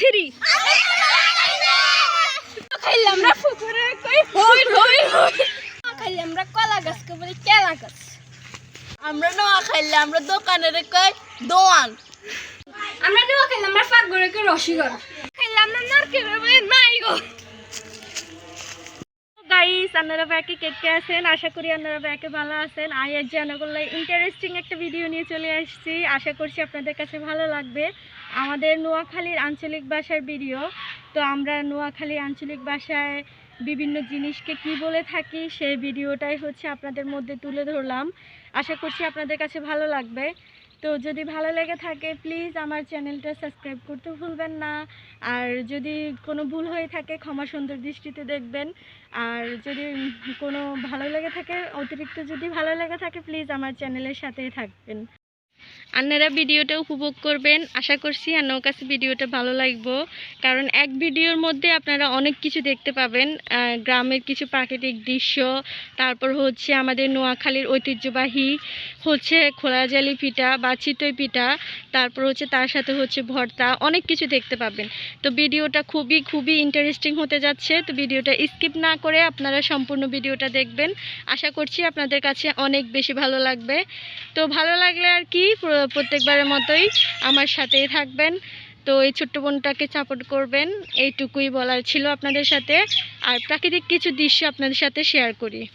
Three খাইলাম আমরা পুকুরে কই হই হই হই। খাইলাম আমরা কলা গাছকে বলি কেলা গাছ। আমরা নোয়া খাইলে আমরা দোকানের কই দোয়ান। আমরা নেওয়া খাইলাম আমরা ফাঁক করে কই রসিগর খাইলাম না নারকেল বলি নাইগো গাইস আপনারা ব্যাকে কেটে আছেন? আশা করি আপনারা ব্যাকে ভালো আছেন। আই আজ জানাগুলো ইন্টারেস্টিং একটা ভিডিও নিয়ে চলে আসছি। আশা করছি আপনাদের কাছে ভালো লাগবে। আমাদের নোয়াখালীর আঞ্চলিক ভাষার ভিডিও তো আমরা নোয়াখালী আঞ্চলিক ভাষায় বিভিন্ন জিনিসকে কি বলে থাকি, সেই ভিডিওটাই হচ্ছে আপনাদের মধ্যে তুলে ধরলাম। আশা করছি আপনাদের কাছে ভালো লাগবে। তো যদি ভালো লেগে থাকে প্লিজ আমার চ্যানেলটা সাবস্ক্রাইব করতে ভুলবেন না। আর যদি কোনো ভুল হয়ে থাকে, ক্ষমা সুন্দর দৃষ্টিতে দেখবেন। আর যদি কোনো ভালো লেগে থাকে, অতিরিক্ত যদি ভালো লেগে থাকে প্লিজ আমার চ্যানেলের সাথেই থাকবেন। আপনারা ভিডিওটা উপভোগ করবেন। আশা করছি আপনার কাছে ভিডিওটা ভালো লাগবে। কারণ এক ভিডিওর মধ্যে আপনারা অনেক কিছু দেখতে পাবেন। গ্রামের কিছু প্রাকৃতিক দৃশ্য, তারপর হচ্ছে আমাদের নোয়াখালীর ঐতিহ্যবাহী হচ্ছে খোলাজালি পিঠা বা চিতই পিঠা, তারপর হচ্ছে তার সাথে হচ্ছে ভর্তা, অনেক কিছু দেখতে পাবেন। তো ভিডিওটা খুবই খুবই ইন্টারেস্টিং হতে যাচ্ছে। তো ভিডিওটা স্কিপ না করে আপনারা সম্পূর্ণ ভিডিওটা দেখবেন। আশা করছি আপনাদের কাছে অনেক বেশি ভালো লাগবে। তো ভালো লাগলে আর কি প্রত্যেকবারের মতোই আমার সাথেই থাকবেন। তো এই ছোট্ট বোনটাকে সাপোর্ট করবেন, এইটুকুই বলার ছিল আপনাদের সাথে। আর প্রাকৃতিক কিছু দৃশ্য আপনাদের সাথে শেয়ার করি।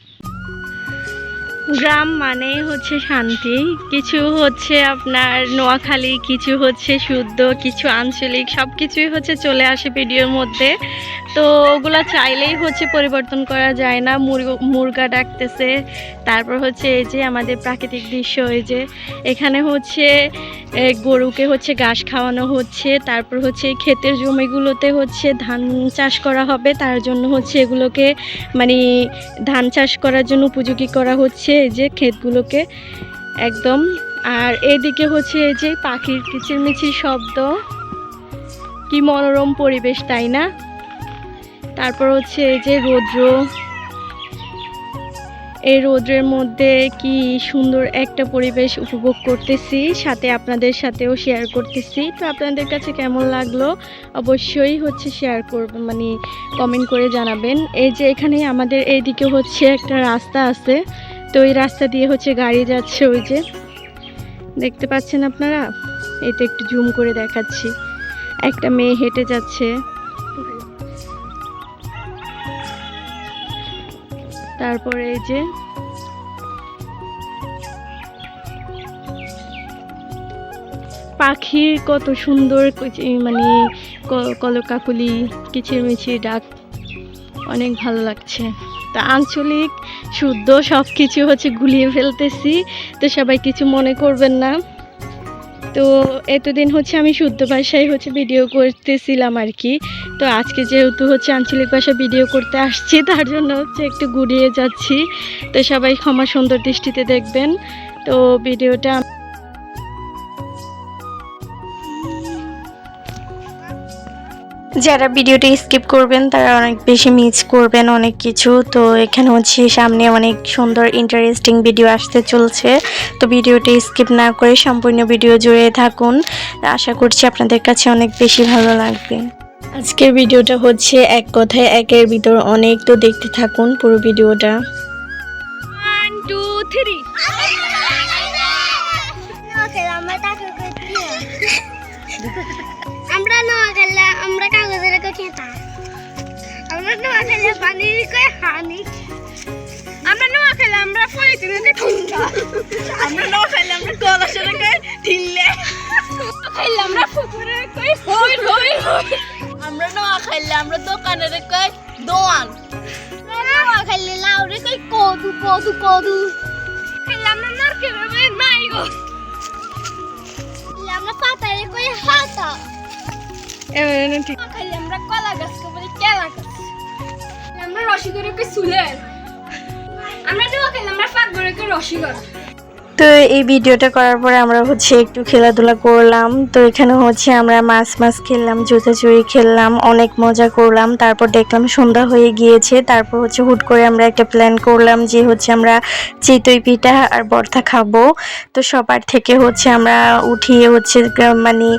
গ্রাম মানেই হচ্ছে শান্তি। কিছু হচ্ছে আপনার নোয়াখালী, কিছু হচ্ছে শুদ্ধ, কিছু আঞ্চলিক সব কিছুই হচ্ছে চলে আসে ভিডিওর মধ্যে। তো ওগুলো চাইলেই হচ্ছে পরিবর্তন করা যায় না। মুরগ- মুরগা ডাকতেছে। তারপর হচ্ছে এই যে আমাদের প্রাকৃতিক দৃশ্য, এই যে এখানে হচ্ছে গরুকে হচ্ছে ঘাস খাওয়ানো হচ্ছে, তারপর হচ্ছে ক্ষেতের জমিগুলোতে হচ্ছে ধান চাষ করা হবে, তার জন্য হচ্ছে এগুলোকে মানে ধান চাষ করার জন্য উপযোগী করা হচ্ছে এই যে ক্ষেতগুলোকে একদম। আর এদিকে হচ্ছে এই যে পাখির কিচিরমিচির শব্দ, কি মনোরম পরিবেশ, তাই না? তারপর হচ্ছে এই যে রৌদ্র এই রৌদ্রের মধ্যে কি সুন্দর একটা পরিবেশ উপভোগ করতেছি, সাথে আপনাদের সাথেও শেয়ার করতেছি। তো আপনাদের কাছে কেমন লাগল? অবশ্যই হচ্ছে শেয়ার করবেন মানে কমেন্ট করে জানাবেন। এই যে এখানে আমাদের এইদিকে হচ্ছে একটা রাস্তা আছে, তো এই রাস্তা দিয়ে হচ্ছে গাড়ি যাচ্ছে ওই যে। দেখতে পাচ্ছেন আপনারা? এটা একটু জুম করে দেখাচ্ছি। একটা মেয়ে হেঁটে যাচ্ছে। তারপরে এই যে পাখির কত সুন্দর মানে কলকাকুলি, কিচিরমিচির ডাক, অনেক ভালো লাগছে। তা আঞ্চলিক, শুদ্ধ সব কিছু হচ্ছে গুলিয়ে ফেলতেছি, তো সবাই কিছু মনে করবেন না। তো এতদিন হচ্ছে আমি শুদ্ধ ভাষায় হচ্ছে ভিডিও করতেছিলাম আর কি তো আজকে যেহেতু হচ্ছে আঞ্চলিক ভাষা ভিডিও করতে আসছি, তার জন্য হচ্ছে একটু গুড়িয়ে যাচ্ছি। তো সবাই ক্ষমা সুন্দর দৃষ্টিতে দেখবেন। তো ভিডিওটা যারা ভিডিওটা স্কিপ করবেন, তারা অনেক বেশি মিস করবেন অনেক কিছু। তো এখানে হচ্ছে সামনে অনেক সুন্দর ইন্টারেস্টিং ভিডিও আসতে চলছে। তো ভিডিওটি স্কিপ না করে সম্পূর্ণ ভিডিও জুড়ে থাকুন। আশা করছি আপনাদের কাছে অনেক বেশি ভালো লাগবে। আজকের ভিডিওটা হচ্ছে এক কথায় একের ভিতর অনেক। তো দেখতে থাকুন পুরো ভিডিওটা। ওয়ান টু থ্রি আমরা নোয়া খেলে পানির কই হানি। আমরা নোয়া খেলে আমরা পলিথিনে ঠুঙ্গা আমরা নোয়া খাইলে আমরা কলসের কই ঠিললে খাইলে আমরা পুকুরে কই হই হই হই আমরা নোয়া খাইলে আমরা দোকানের কই দোয়ান। নোয়া খেলে লাউরে কই কদু কদু কদু। খাইলে আমরা নারকেল বলি নাইগো আমরা পাতারে কই আমরা কলা গাছকে বলি গাছ? আমরা সুলের আমরা ফাঁক করে রসিগর তো এই ভিডিওটা করার পরে আমরা হচ্ছে একটু খেলাধুলা করলাম। তো এখানে হচ্ছে আমরা মাছ মাছ খেললাম জুতাচুরি খেললাম, অনেক মজা করলাম। তারপর দেখলাম সন্ধ্যা হয়ে গিয়েছে। তারপর হচ্ছে হুট করে আমরা একটা প্ল্যান করলাম যে হচ্ছে আমরা চিতই পিঠা আর বর্তা খাব। তো সবার থেকে হচ্ছে আমরা উঠিয়ে হচ্ছে মানে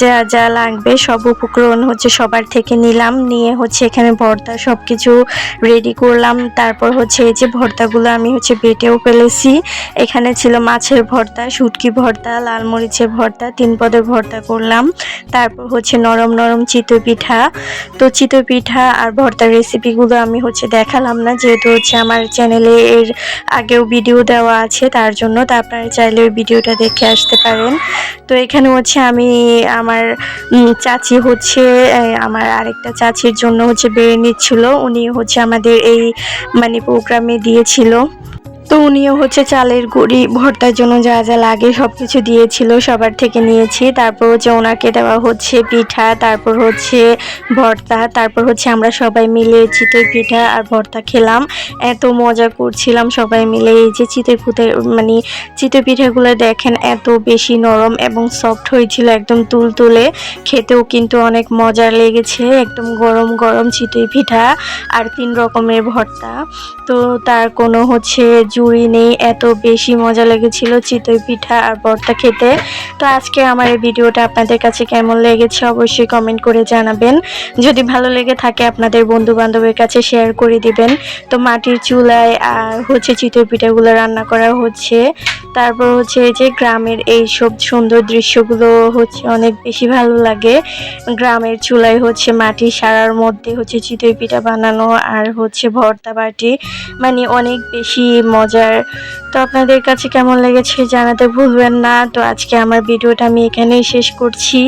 যা যা লাগবে সব উপকরণ হচ্ছে সবার থেকে নিলাম। নিয়ে হচ্ছে এখানে ভর্তা সব কিছু রেডি করলাম। তারপর হচ্ছে এই যে ভর্তাগুলো আমি হচ্ছে বেটেও ফেলেছি। এখানে ছিল মাছের ভর্তা, শুটকি ভর্তা, লাল মরিচের ভর্তা, তিন পদের ভর্তা করলাম। তারপর হচ্ছে নরম নরম চিতই পিঠা। তো চিতই পিঠা আর ভর্তার রেসিপিগুলো আমি হচ্ছে দেখালাম না, যেহেতু হচ্ছে আমার চ্যানেলে এর আগেও ভিডিও দেওয়া আছে, তার জন্য তা আপনারা চাইলে ওই ভিডিওটা দেখে আসতে পারেন। তো এখানে হচ্ছে আমি আমার চাচি হচ্ছে আমার আরেকটা চাচির জন্য হচ্ছে বেড়ে নিচ্ছিল। উনি হচ্ছে আমাদের এই মানে প্রোগ্রামে দিয়েছিল। তো উনিও হচ্ছে চালের গুঁড়ি, ভর্তার জন্য যা যা লাগে সব কিছু দিয়েছিল, সবার থেকে নিয়েছি। তারপর হচ্ছে ওনাকে দেওয়া হচ্ছে পিঠা, তারপর হচ্ছে ভর্তা, তারপর হচ্ছে আমরা সবাই মিলে চিতই পিঠা আর ভর্তা খেলাম। এত মজা করছিলাম সবাই মিলে। এই যে চিতই পুতে মানে চিতই পিঠাগুলো দেখেন এত বেশি নরম এবং সফট হয়েছিল একদম তুলতুলে। খেতেও কিন্তু অনেক মজার লেগেছে, একদম গরম গরম চিতই পিঠা আর তিন রকমের ভর্তা। তো তার কোনো হচ্ছে জুড়ি নেই, এত বেশি মজা লেগেছিল চিতই পিঠা আর বর্তা খেতে। তো আজকে আমার এই ভিডিওটা আপনাদের কাছে কেমন লেগেছে অবশ্যই কমেন্ট করে জানাবেন। যদি ভালো লেগে থাকে আপনাদের বন্ধু বান্ধবের কাছে শেয়ার করে দিবেন। তো মাটির চুলায় আর হচ্ছে চিতই পিঠাগুলো রান্না করা হচ্ছে। তারপর হচ্ছে এই যে গ্রামের এই সব সুন্দর দৃশ্যগুলো হচ্ছে অনেক বেশি ভালো লাগে। গ্রামের চুলায় হচ্ছে মাটি সারার মধ্যে হচ্ছে চিতই পিঠা বানানো আর হচ্ছে ভর্তা বাটি মানে অনেক বেশি মজার। তো আপনাদের কাছে কেমন লেগেছে জানাতে ভুলবেন না। তো আজকে আমার ভিডিওটা আমি এখানেই শেষ করছি।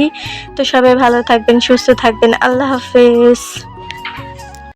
তো সবাই ভালো থাকবেন, সুস্থ থাকবেন। আল্লাহ হাফেজ।